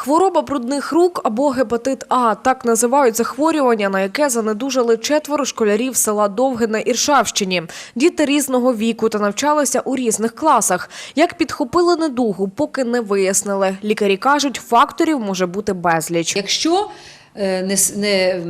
Хвороба брудних рук або гепатит А – так називають захворювання, на яке занедужали четверо школярів села Довге на Іршавщині. Діти різного віку та навчалися у різних класах. Як підхопили недугу, поки не вияснили. Лікарі кажуть, факторів може бути безліч. Якщо е, не, не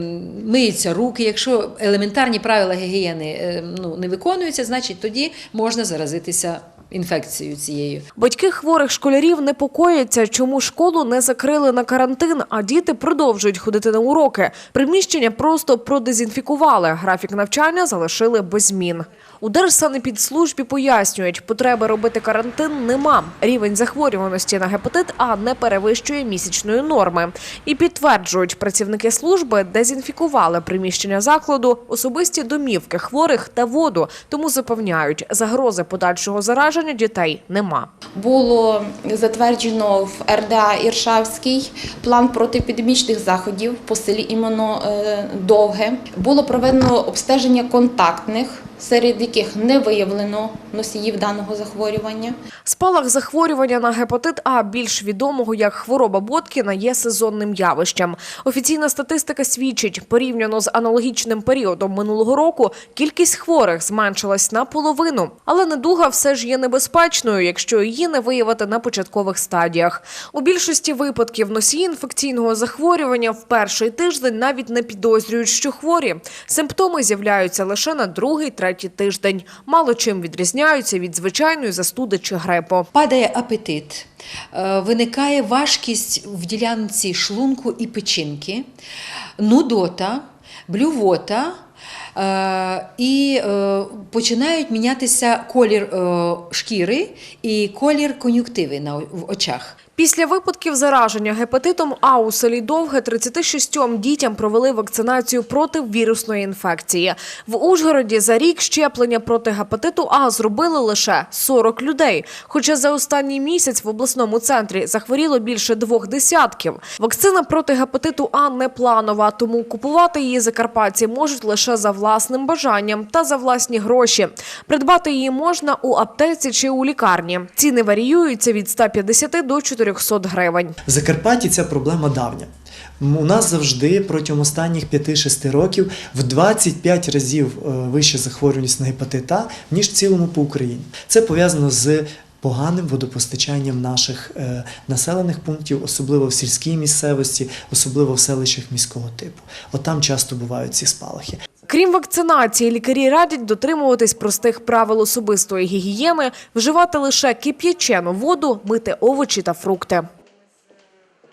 миються руки, якщо елементарні правила гігієни е, ну, не виконуються, значить тоді можна заразитися інфекцією цією. Батьки хворих школярів непокояться, чому школу не закрили на карантин, а діти продовжують ходити на уроки. Приміщення просто продезінфікували. Графік навчання залишили без змін. У Держсанепідслужбі пояснюють, потреби робити карантин нема. Рівень захворюваності на гепатит А не перевищує місячної норми. І підтверджують, працівники служби дезінфікували приміщення закладу, особисті домівки хворих та воду. Тому запевняють, загрози подальшого зараження дітей нема. Було затверджено в РДА Іршавський план протиепідемічних заходів по селі іменно е, Довге. Було проведено обстеження контактних, серед яких не виявлено носіїв даного захворювання. Спалах захворювання на гепатит А, більш відомого як хвороба Боткіна, є сезонним явищем. Офіційна статистика свідчить, порівняно з аналогічним періодом минулого року, кількість хворих зменшилась наполовину. Але недуга все ж є небезпечною, якщо її не виявити на початкових стадіях. У більшості випадків носії інфекційного захворювання в перший тиждень навіть не підозрюють, що хворі. Симптоми з'являються лише на другий, третій тиждень. Мало чим відрізняються від звичайної застуди чи грипу. Падає апетит, е, виникає важкість в ділянці шлунку і печінки, нудота, блювота. Е, І е, починають мінятися колір е, шкіри і колір кон'юктиви в очах. Після випадків зараження гепатитом А у селі Довге 36 дітям провели вакцинацію проти вірусної інфекції. В Ужгороді за рік щеплення проти гепатиту А зробили лише 40 людей. Хоча за останній місяць в обласному центрі захворіло більше двох десятків. Вакцина проти гепатиту А не планова, тому купувати її закарпатці можуть лише за власним бажанням та за власні гроші. Придбати її можна у аптеці чи у лікарні. Ціни варіюються від 150 до 400 гривень. В Закарпатті ця проблема давня. У нас завжди протягом останніх 5-6 років в 25 разів е, вища захворюваність на гепатит А, ніж в цілому по Україні. Це пов'язано з поганим водопостачанням наших е, населених пунктів, особливо в сільській місцевості, особливо в селищах міського типу. От там часто бувають ці спалахи. Крім вакцинації, лікарі радять дотримуватись простих правил особистої гігієни, вживати лише кип'ячену воду, мити овочі та фрукти.